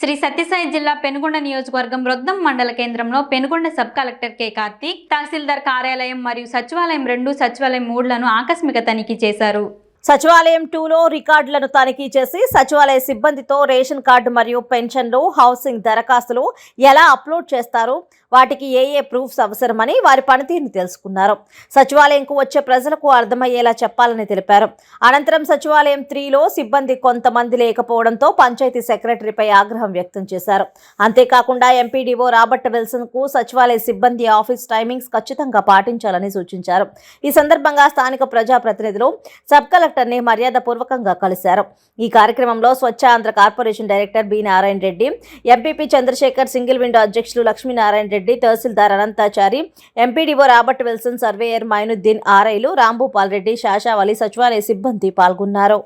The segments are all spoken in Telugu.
శ్రీ సత్యసాయి జిల్లా పెనుగొండ నియోజకవర్గం రొద్దం మండల కేంద్రంలో Penukonda sub collector K Karthik తహసీల్దార్ కార్యాలయం మరియు సచివాలయం రెండు సచివాలయం మూడులను ఆకస్మిక తనిఖీ చేశారు. సచివాలయం టూలో రికార్డులను తనిఖీ చేసి సచివాలయ సిబ్బందితో రేషన్ కార్డు మరియు పెన్షన్లు హౌసింగ్ దరఖాస్తులు ఎలా అప్లోడ్ చేస్తారు వాటికి ఏ ఏ ప్రూఫ్స్ అవసరమని వారి పనితీరుని తెలుసుకున్నారు. సచివాలయంకు వచ్చే ప్రజలకు అర్థమయ్యేలా చెప్పాలని తెలిపారు. అనంతరం సచివాలయం త్రీలో సిబ్బంది కొంతమంది లేకపోవడంతో పంచాయతీ సెక్రటరీపై ఆగ్రహం వ్యక్తం చేశారు. అంతేకాకుండా ఎంపీడీఓ రాబర్ట్ విల్సన్కు సచివాలయ సిబ్బంది ఆఫీస్ టైమింగ్స్ ఖచ్చితంగా పాటించాలని సూచించారు. ఈ సందర్భంగా స్థానిక ప్రజాప్రతినిధులు సబ్ కలెక్టర్ని మర్యాదపూర్వకంగా కలిశారు. ఈ కార్యక్రమంలో Swachh Andhra corporation director B Narayana Reddy MPP Chandrasekhar single window అధ్యక్షులు Lakshminarayana Reddy tahsildar Ananthachari MPDO Robert Wilson surveyor Mainuddin ఆర్ఐలు Rambhupal Reddy Shashavali సచివాలయ సిబ్బంది పాల్గొన్నారు.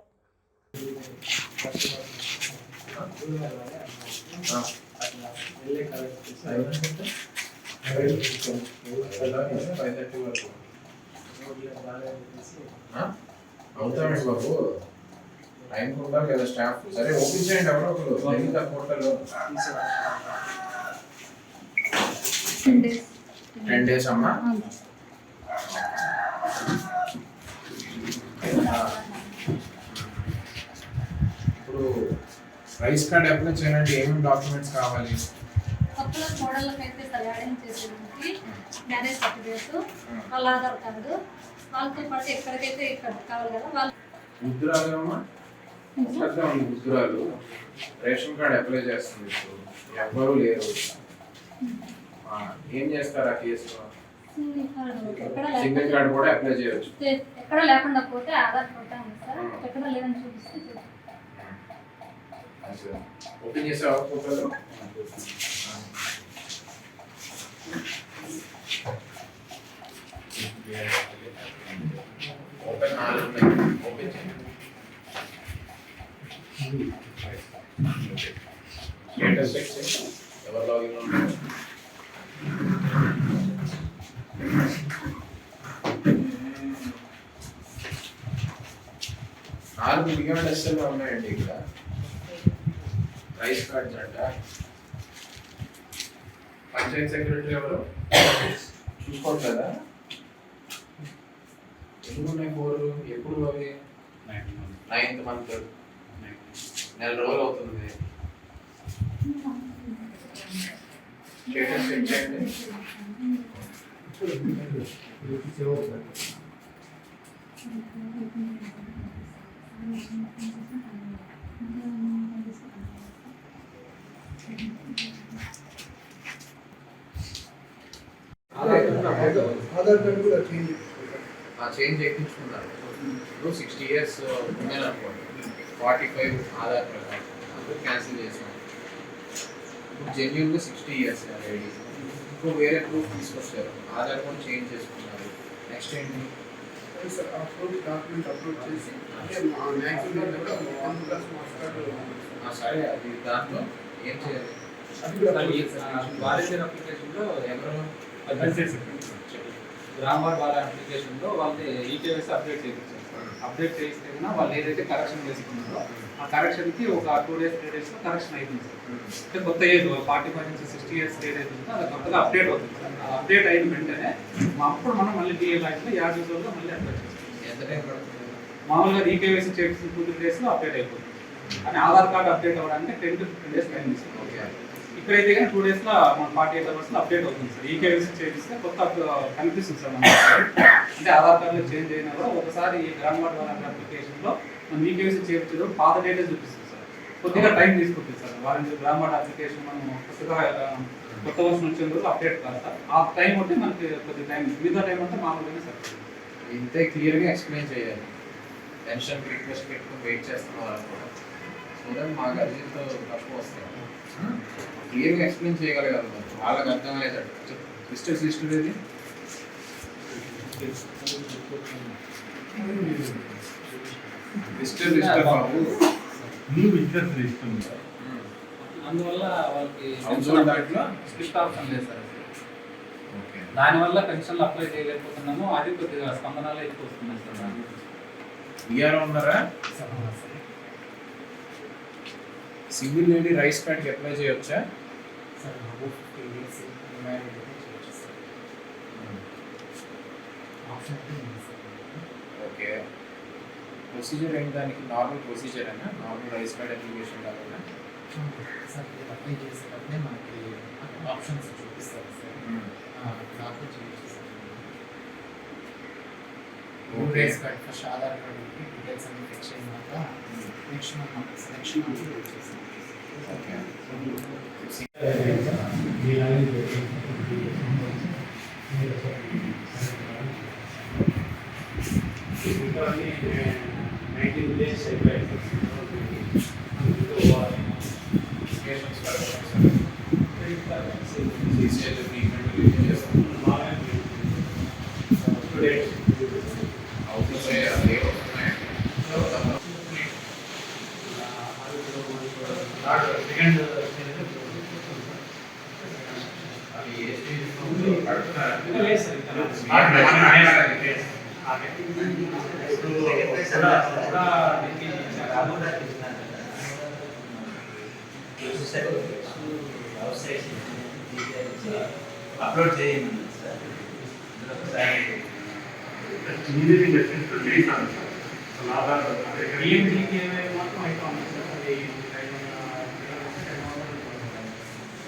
అవుతామండి బాబు. టైం ఉండాలి కదా స్టాఫ్? సరే ఒప్పించేయండి చేయండి ఎవరో ఒకరు. జరిగిందా పోర్టల్ టెన్ డేస్ అమ్మా. ఇప్పుడు రైస్ కార్డ్ అప్లై చేయాలంటే ఏమేమి డాక్యుమెంట్స్ కావాలి? కొత్తలో మోడళ్ళకి అయితే తయారీ యాడింగ్ చేసేదానికి మ్యారేజ్ సర్టిఫికేట్ వాళ్ళ ఆధార్ కార్డు వాళ్ళతో పాటు ఎక్కడికైతే కావాలి కదా వాళ్ళు ముద్దురాలు రేషన్ కార్డ్ అప్లై చేస్తుంది ఇప్పుడు. ఎవ్వరూ లేరు. ఏం చేస్తారు ఆ కేసులో? సింగిల్ కార్డు కార్డ్ కూడా అప్లై చేయొచ్చు. ఎక్కడ లేకుండా పోతే ఆధార్ ఉంది సార్. ఎక్కడ లేదని చూపిస్తే. ఓపెన్ చేసావా ఫోటోలు? ఓపెన్ నాలుగు ఉన్నాయి ఓపెన్ చేయండి స్టేటస్ చెక్ చేయండి ఎవరు లాగిన్ ఉన్నారు నాలుగు బియ్యం ఎస్ఎల్ ఉన్నాయండి ఇక్కడ. రైస్ కార్డ్స్ అంట. పంచాయత్ సెక్రటరీ ఎవరు? చూసుకోవట్లేదా ఎప్పుడు ఉన్నాయి ఫోర్ ఎప్పుడు అవి? నైన్త్ మంత్ నెల రోజులు అవుతుంది. స్టేటస్ చెక్ చేయండి. ఆధార్ కార్డు కూడా చేంజ్ ఆ చేంజ్ చేయించుకున్నారు ఇప్పుడు సిక్స్టీ ఇయర్స్ ఉన్నారు అనుకోండి. ఫార్టీ ఫైవ్ ఆధార్ ప్రకారం అందుకు క్యాన్సిల్ చేసాం ఇప్పుడు జెన్యున్గా సిక్స్టీ ఇయర్స్ ఆల్రెడీ ఇప్పుడు వేరే ప్రూఫ్ తీసుకొచ్చారు. ఆధార్ కూడా చేంజ్ చేసుకున్నారు. నెక్స్ట్ ఏంటి? సార్ అప్లోడ్ డాక్యుమెంట్ అప్లోడ్ చేసి అంటే మా మ్యాక్సిమం కూడా మార్క్స్ కార్డు సరే అది దాంట్లో ఏం చేయాలి. వాలంటీర్ అప్లికేషన్లో ఎవరు గ్రామ వార్డ్ వాళ్ళ అప్లికేషన్లో వాళ్ళది ఈకేవైసీ అప్డేట్ చేయించారు. అప్డేట్ చేస్తే కన్నా వాళ్ళు ఏదైతే కరెక్షన్ చేసుకున్నారో ఆ కరెక్షన్కి ఒక టూ డేస్ త్రీ డేస్లో కరెక్షన్ అయిపోయింది సార్. అంటే కొత్త ఏజ్ ఫార్టీ ఫైవ్ నుంచి సిక్స్టీ ఇయర్స్ ఏదైతే ఉందో అది కొత్తగా అప్డేట్ అవుతుంది సార్. అప్డేట్ అయిన వెంటనే మా అప్పుడు మనం మళ్ళీ డిఏ లైఫ్లో యాడ్ యూజర్లో మళ్ళీ అప్డేట్ చేస్తాం ఎంత టైం పడుతుంది? మామూలుగా ఈకేవైసీ చేసిన టూ త్రీ డేస్లో అప్డేట్ అయిపోతుంది. కానీ ఆధార్ కార్డు అప్డేట్ అవ్వడానికి ten to fifteen days time తీసుకుంటాం. ఓకే. ఇక్కడైతే కానీ టూ డేస్లో మన ఫార్టీ ఎయిట్ అవర్స్లో అప్డేట్ అవుతుంది సార్. ఈ కేవైసీ చేపిస్తే కొత్త కనిపిస్తుంది సార్ అంటే ఆధార్ కార్డులో చేంజ్ అయినా కూడా ఒకసారి ఈ గ్రామ వార్డ్ వాళ్ళ అప్లికేషన్లో మనం ఈ కేవైసీ చేయించడం పాత డేటే చూపిస్తుంది సార్. కొద్దిగా టైం తీసుకుంటుంది సార్. వారంటీ గ్రామ వార్డ్ అప్లికేషన్ మనం కొత్తగా కొత్త వర్షన్ వచ్చేందుకు అప్డేట్ కాదు సార్. ఆ టైం ఉంటే మనకి కొద్దిగా టైం మిగతా టైం అంతా మామూలుగానే సార్. ఇంతే క్లియర్గా ఎక్స్ప్లెయిన్ చేయాలి. పెన్షన్ రిక్వెస్ట్ పెట్టుకుని వెయిట్ చేస్తున్న వాళ్ళు కూడా. మాకు అర్జెంట్ తక్కువ వస్తాయి క్లియర్గా ఎక్స్ప్లెయిన్ చేయగలగాలి. వాళ్ళకి అర్థమయ్యేటట్టు. సిస్టర్ సిస్టర్ ఇది? బాబు. అందువల్ల వాళ్ళకి దాంట్లో? స్విఫ్ట్ ఆప్షన్ లేదు సార్ ఓకే. దానివల్ల పెన్షన్లు అప్లై చేయలేకపోతున్నాము. అది కొద్దిగా స్పందనలు ఎక్కువ వస్తున్నాయి సార్ దాని ఉన్నారా? సింగిల్ లేడీ రైస్ కార్డ్కి అప్లై చేయొచ్చా? Sir okay. ప్రొసీజర్ ఏంటి దానికి? నార్మల్ ప్రొసీజర్ అయినా నార్మల్ రైస్ కార్డ్ అప్లికేషన్ కాకుండా? అప్లై చేసేటప్పుడే మనకి ఆప్షన్స్ చూపిస్తారు sir. Okay rice card first Aadhaar card details అన్ని ఫిక్స్ అయినాక నెక్స్ట్ మంత్ సెలెక్షన్ చేస్తాం okay applications CCL treatment release చేస్తాం అవుట్లుస్ అదే వస్తున్నాయి అది ఏ స్టేజ్ అడుగుతున్నారా లేదు సార్ ఇంకా స్టార్ట్ చేసి అప్లోడ్ చేయండి సార్ ఇందులో ఒకసారి ఇంజనీరింగ్ అసిస్టెంట్ చేశాను సార్ అసలు ఆధార్ అదే ఈఎంజీకి ఏమైనా మాత్రం అయితే ఉంది సార్ అది